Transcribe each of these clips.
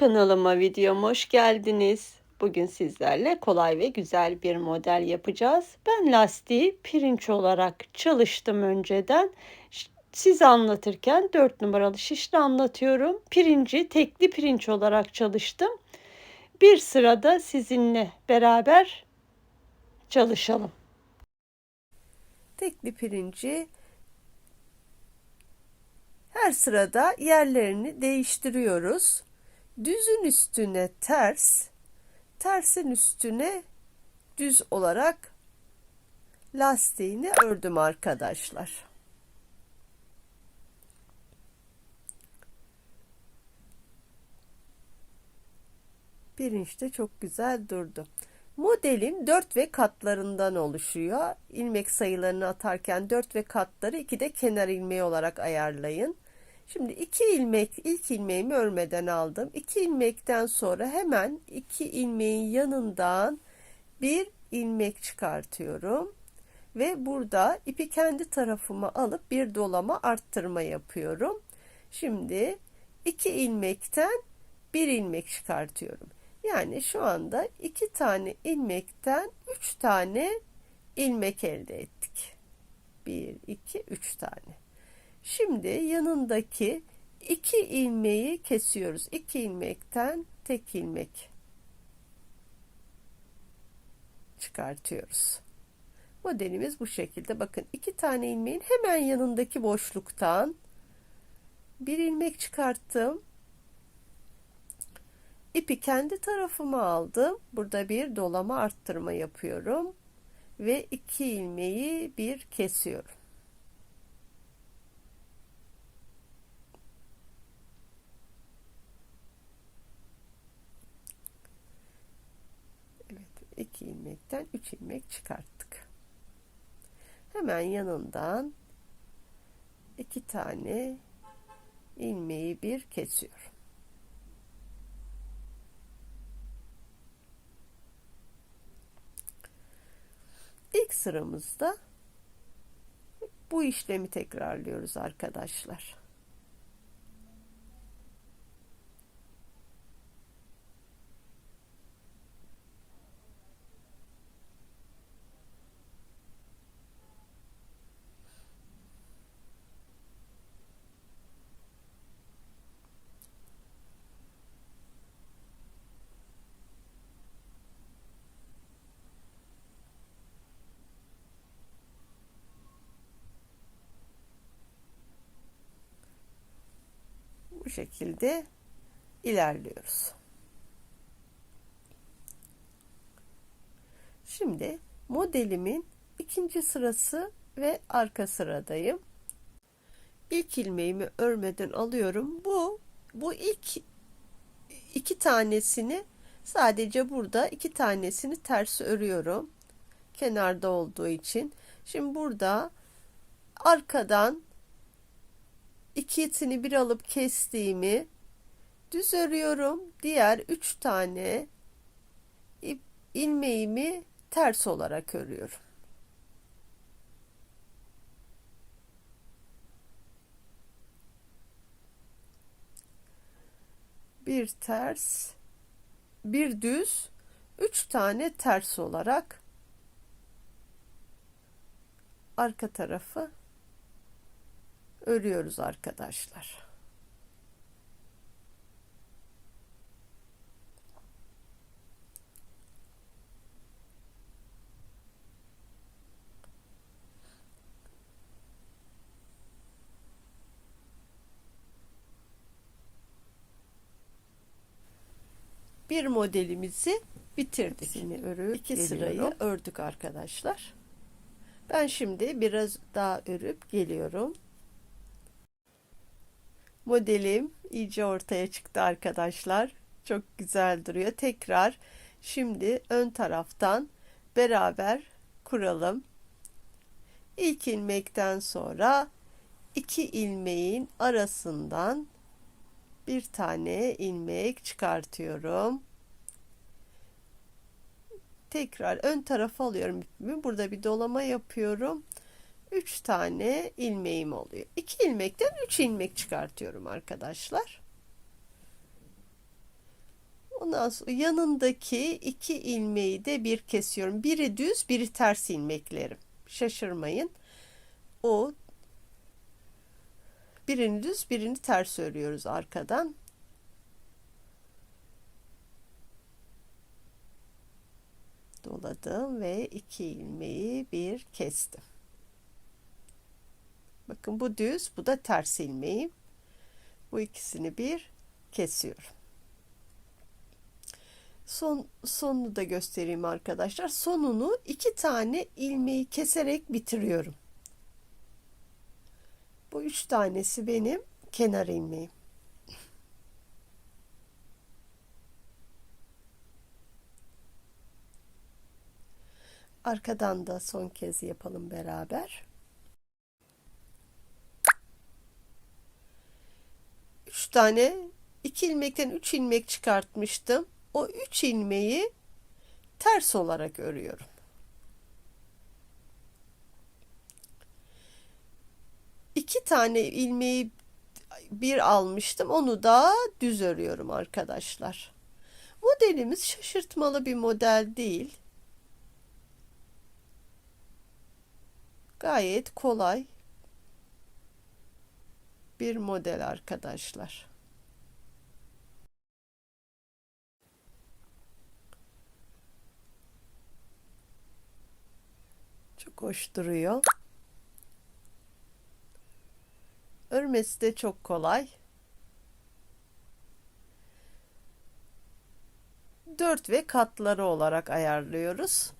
Kanalıma videoma hoş geldiniz. Bugün sizlerle kolay ve güzel bir model yapacağız. Ben lastiği pirinç olarak çalıştım önceden. Size anlatırken 4 numaralı şişle anlatıyorum. Pirinci tekli pirinç olarak çalıştım. Bir sırada sizinle beraber çalışalım. tekli pirinci her sırada yerlerini değiştiriyoruz. Düzün üstüne ters, tersin üstüne düz olarak lastiğini ördüm arkadaşlar. Pirinç de çok güzel durdu. Modelim 4 ve katlarından oluşuyor. İlmek sayılarını atarken 4 ve katları 2 de kenar ilmeği olarak ayarlayın. Şimdi 2 ilmek ilk ilmeğimi örmeden aldım. 2 ilmekten sonra hemen 2 ilmeğin yanından bir ilmek çıkartıyorum. Ve burada ipi kendi tarafıma alıp bir dolama arttırma yapıyorum. Şimdi 2 ilmekten bir ilmek çıkartıyorum. Yani şu anda iki tane ilmekten üç tane ilmek elde ettik. Bir, iki, üç tane. Şimdi yanındaki iki ilmeği kesiyoruz. İki ilmekten tek ilmek çıkartıyoruz. Modelimiz bu şekilde. Bakın iki tane ilmeğin hemen yanındaki boşluktan bir ilmek çıkarttım. İpi kendi tarafıma aldım. Burada bir dolama arttırma yapıyorum. Ve iki ilmeği bir kesiyorum. Evet, iki ilmekten üç ilmek çıkarttık. Hemen yanından iki tane ilmeği bir kesiyorum. İlk sıramızda bu işlemi tekrarlıyoruz arkadaşlar. Şekilde ilerliyoruz. Şimdi modelimin ikinci sırası ve arka sıradayım. İlk ilmeğimi örmeden alıyorum. Bu bu ilk iki tanesini sadece burada iki tanesini ters örüyorum. Kenarda olduğu için. Şimdi burada arkadan ikisini bir alıp kestiğimi düz örüyorum. Diğer üç tane ip, ilmeğimi ters olarak örüyorum. Bir ters, bir düz, üç tane ters olarak arka tarafı örüyoruz arkadaşlar. Bir modelimizi bitirdik. Yine örüp İki sırayı ördük arkadaşlar. Ben şimdi biraz daha örüp geliyorum. Modelim iyice ortaya çıktı arkadaşlar. Çok güzel duruyor. Tekrar şimdi ön taraftan beraber kuralım. İlk ilmekten sonra iki ilmeğin arasından bir tane ilmek çıkartıyorum. Tekrar ön tarafa alıyorum ipimi. Burada bir dolama yapıyorum. 3 tane ilmeğim oluyor. 2 ilmekten 3 ilmek çıkartıyorum arkadaşlar. Ondan sonra yanındaki iki ilmeği de bir kesiyorum. Biri düz, biri ters ilmeklerim. Şaşırmayın. O birini düz, birini ters örüyoruz arkadan. Doladım ve iki ilmeği bir kestim. Bakın bu düz, bu da ters ilmeğim. Bu ikisini bir kesiyorum. Son sonunu da göstereyim arkadaşlar. Sonunu iki tane ilmeği keserek bitiriyorum. Bu üç tanesi benim kenar ilmeğim. Arkadan da son kez yapalım beraber. Tane iki ilmekten üç ilmek çıkartmıştım. O üç ilmeği ters olarak örüyorum. İki tane ilmeği bir almıştım. Onu da düz örüyorum arkadaşlar. Modelimiz şaşırtmalı bir model değil. Gayet kolay bir model arkadaşlar. Çok hoş duruyor. Örmesi de çok kolay. Dört ve katları olarak ayarlıyoruz.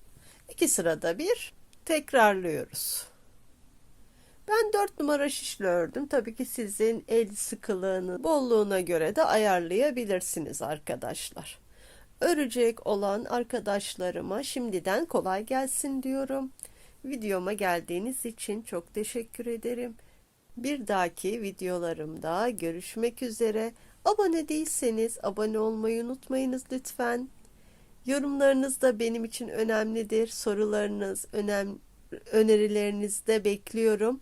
İki sırada bir tekrarlıyoruz. Ben 4 numara şişle ördüm. Tabii ki sizin el sıkılığını, bolluğuna göre de ayarlayabilirsiniz arkadaşlar. Örecek olan arkadaşlarıma şimdiden kolay gelsin diyorum. Videoma geldiğiniz için çok teşekkür ederim. Bir dahaki videolarımda görüşmek üzere. Abone değilseniz abone olmayı unutmayınız lütfen. Yorumlarınız da benim için önemlidir. Sorularınız, önem, önerilerinizi de bekliyorum.